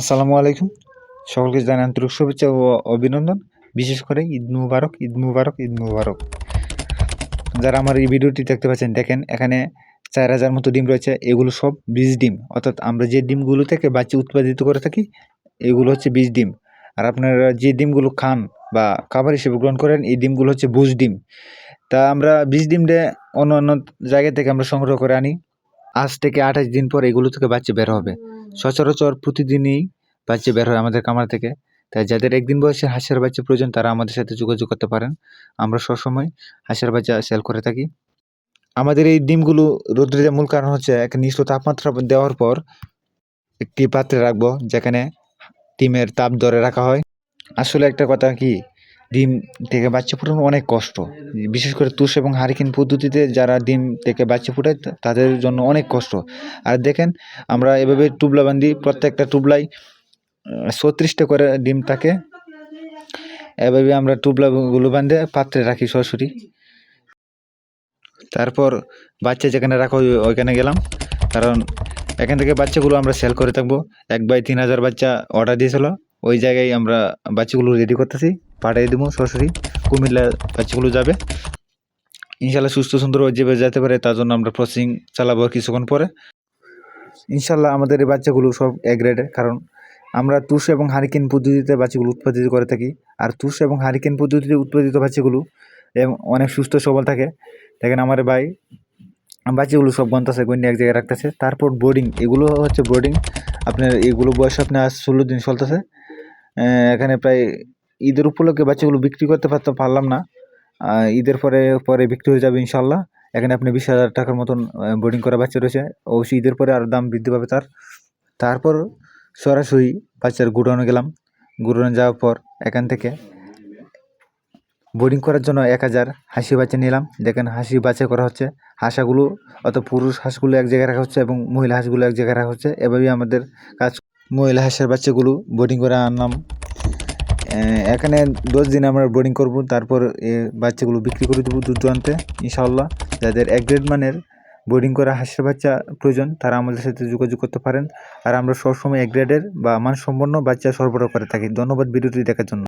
আসসালামু আলাইকুম। সকলকে জানাই আন্তরিক শুভেচ্ছা ও অভিনন্দন। বিশেষ করে ঈদ মুবারক ঈদ মুবারক ঈদ মুবারক। যারা আমার এই ভিডিওটি দেখতে পাচ্ছেন, দেখেন এখানে চার হাজার মতো ডিম রয়েছে। এগুলো সব বীজ ডিম। অর্থাৎ আমরা যে ডিমগুলো থেকে বাচ্চা উৎপাদিত করে থাকি, এগুলো হচ্ছে বীজ ডিম। আর আপনারা যে ডিমগুলো খান বা খাবার হিসেবে গ্রহণ করেন, এই ডিমগুলো হচ্ছে বুজ ডিম। তা আমরা বীজ ডিমটা অন্য অন্য জায়গা থেকে আমরা সংগ্রহ করে আনি। আজ থেকে আঠাশ দিন পর এগুলো থেকে বাচ্চা বের হবে। সচরাচর প্রতিদিনই বাচ্চা বের হয় আমাদের কামার থেকে। তাই যাদের একদিন বয়সে হাঁসের বাচ্চা প্রয়োজন, তারা আমাদের সাথে যোগাযোগ করতে পারেন। আমরা সবসময় হাঁসের বাচ্চা সেল করে থাকি। আমাদের এই ডিমগুলো রোদ্রে দেওয়ার মূল কারণ হচ্ছে এক নিষ্ঠ তাপমাত্রা দেওয়ার পর একটি পাত্রে রাখব, যেখানে ডিমের তাপ ধরে রাখা হয়। আসলে একটা কথা কি ডিম থেকে বাচ্চা ফুটানো অনেক কষ্ট। বিশেষ করে তুষ এবং হারিকেন পদ্ধতিতে যারা ডিম থেকে বাচ্চা ফুটায় তাদের জন্য অনেক কষ্ট। আর দেখেন, আমরা এভাবে টুবলা বান্ধি প্রত্যেকটা টুবলাই ছত্রিশটা করে ডিম থাকে। এভাবে আমরা টুবলাগুলো বাঁধে পাত্রে রাখি সরাসরি। তারপর বাচ্চা যেখানে রাখো ওইখানে গেলাম। কারণ এখান থেকে বাচ্চাগুলো আমরা সেল করে থাকব। এক বাই তিন হাজার বাচ্চা অর্ডার দিয়েছিল। ওই জায়গায় আমরা বাচ্চাগুলো রেডি করতেছি। পাঠিয়ে দেবো সরাসরি। কুমিল্লা বাচ্চাগুলো যাবে। ইনশাল্লাহ সুস্থ, সুন্দর যেভাবে যেতে পারে, তার জন্য আমরা প্রসেসিং চালাবো কিছুক্ষণ পরে। ইনশাল্লাহ আমাদের এই বাচ্চাগুলো সব এ গ্রেডের কারণ আমরা তুষ এবং হারিকেন পদ্ধতিতে বাচ্চাগুলো উৎপাদিত করে থাকি। আর তুষ এবং হারিকেন পদ্ধতিতে উৎপাদিত বাচ্চাগুলো অনেক সুস্থ, সবল থাকে। দেখেন আমার ভাই, বাচ্চাগুলো সব গন্তাছে গন্ডি এক জায়গায় রাখতেছে। তারপর বোর্ডিং এগুলো হচ্ছে বোর্ডিং আপনার এগুলো বয়স আপনার ষোলো দিন চলতেছে। এখানে প্রায় ঈদের উপলক্ষে বাচ্চাগুলো বিক্রি করতে পারতে, পারলাম না। ঈদের পরে পরে বিক্রি হয়ে যাবে ইনশাল্লাহ এখানে আপনি বিশ হাজার টাকার মতন বোর্ডিং করা বাচ্চা রয়েছে। অবশ্যই ঈদের পরে আরও দাম বৃদ্ধি পাবে তার। তারপর সরাসরি বাচ্চার গুডাউনে গেলাম। গুডাউনে যাওয়ার পর এখান থেকে বোর্ডিং করার জন্য এক হাজার হাসি বাচ্চা নিলাম। দেখেন হাসি বাচ্চা করা হচ্ছে। হাঁসাগুলো অত পুরুষ হাঁসগুলো এক জায়গায় রাখা হচ্ছে এবং মহিলা হাঁসগুলো এক জায়গায় রাখা হচ্ছে। এভাবেই আমাদের কাজ। মহিলা হাঁসের বাচ্চাগুলো বোর্ডিং করে আনলাম। এখানে দশ দিন আমরা বোর্ডিং করব, তারপর এ বাচ্চাগুলো বিক্রি করে দেবো দুধ আনতে ইনশাল্লাহ যাদের এক গ্রেড মানের বোর্ডিং করা হাঁসের বাচ্চা প্রয়োজন, তারা আমাদের সাথে যোগাযোগ করতে পারেন। আর আমরা সবসময় এক গ্রেডের বা মানসম্পন্ন বাচ্চা সরবরাহ করে থাকি। ধন্যবাদ ভিডিওটি দেখার জন্য।